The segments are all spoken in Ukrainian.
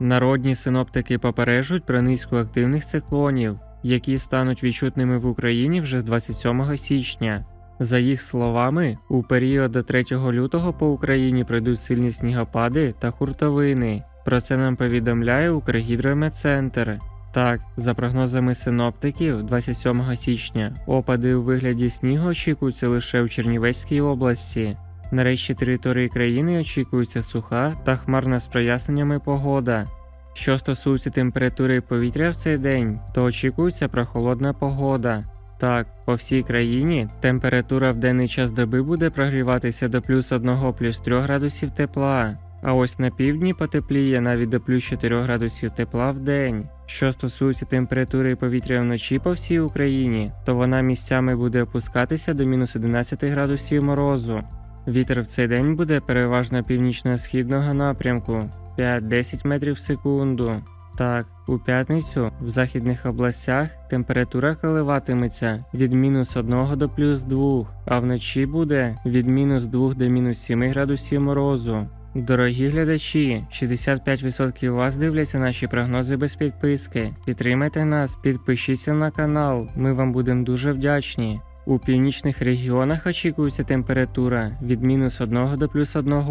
Народні синоптики попереджують про низку активних циклонів, які стануть відчутними в Україні вже з 27 січня. За їх словами, у період до 3 лютого по Україні пройдуть сильні снігопади та хуртовини. Про це нам повідомляє Укргідрометцентр. Так, за прогнозами синоптиків, 27 січня опади у вигляді снігу очікуються лише в Чернівецькій області. На решті території країни очікується суха та хмарна з проясненнями погода. Що стосується температури повітря в цей день, то очікується прохолодна погода. Так, по всій країні температура в денний час доби буде прогріватися до плюс 1 плюс 3 градусів тепла. А ось на півдні потепліє навіть до плюс 4 градусів тепла в день. Що стосується температури повітря вночі по всій Україні, то вона місцями буде опускатися до мінус 11 градусів морозу. Вітер в цей день буде переважно північно-східного напрямку 5-10 метрів в секунду. Так, у п'ятницю в західних областях температура коливатиметься від мінус 1 до плюс 2, а вночі буде від мінус 2 до мінус 7 градусів морозу. Дорогі глядачі, 65% вас дивляться наші прогнози без підписки. Підтримайте нас, підпишіться на канал, ми вам будемо дуже вдячні. У північних регіонах очікується температура від мінус 1 до плюс 1.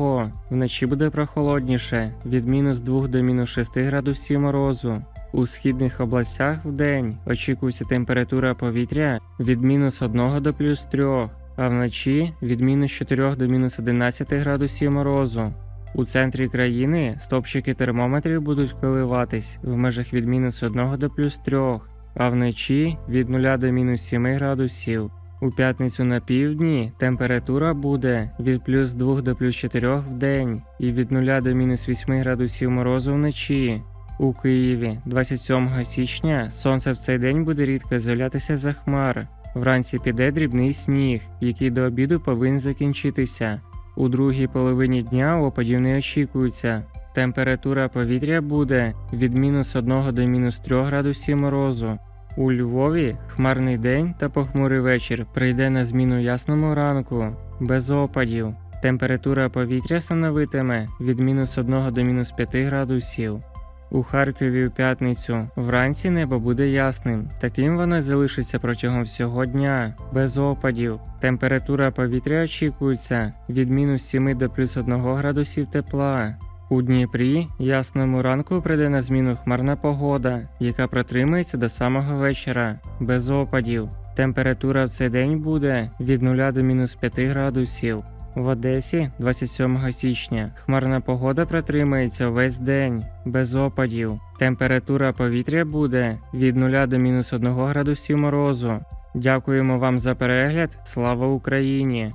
Вночі буде прохолодніше від мінус 2 до мінус 6 градусів морозу. У східних областях в день очікується температура повітря від мінус 1 до плюс 3, а вночі від мінус 4 до мінус 11 градусів морозу. У центрі країни стопчики термометрів будуть коливатись в межах від мінус 1 до плюс 3, а вночі від 0 до мінус 7 градусів. У п'ятницю на півдні температура буде від плюс 2 до плюс 4 в день і від 0 до мінус 8 градусів морозу вночі. У Києві 27 січня сонце в цей день буде рідко з'являтися за хмар. Вранці піде дрібний сніг, який до обіду повинен закінчитися. У другій половині дня опадів не очікується. Температура повітря буде від мінус 1 до мінус 3 градусів морозу. У Львові хмарний день та похмурий вечір прийде на зміну ясному ранку, без опадів. Температура повітря становитиме від мінус 1 до мінус 5 градусів. У Харкові в п'ятницю вранці небо буде ясним. Таким воно залишиться протягом всього дня, без опадів. Температура повітря очікується від мінус 7 до плюс 1 градусів тепла. У Дніпрі ясному ранку прийде на зміну хмарна погода, яка протримається до самого вечора, без опадів. Температура в цей день буде від 0 до мінус 5 градусів. В Одесі 27 січня хмарна погода протримається весь день, без опадів. Температура повітря буде від 0 до мінус 1 градусів морозу. Дякуємо вам за перегляд. Слава Україні!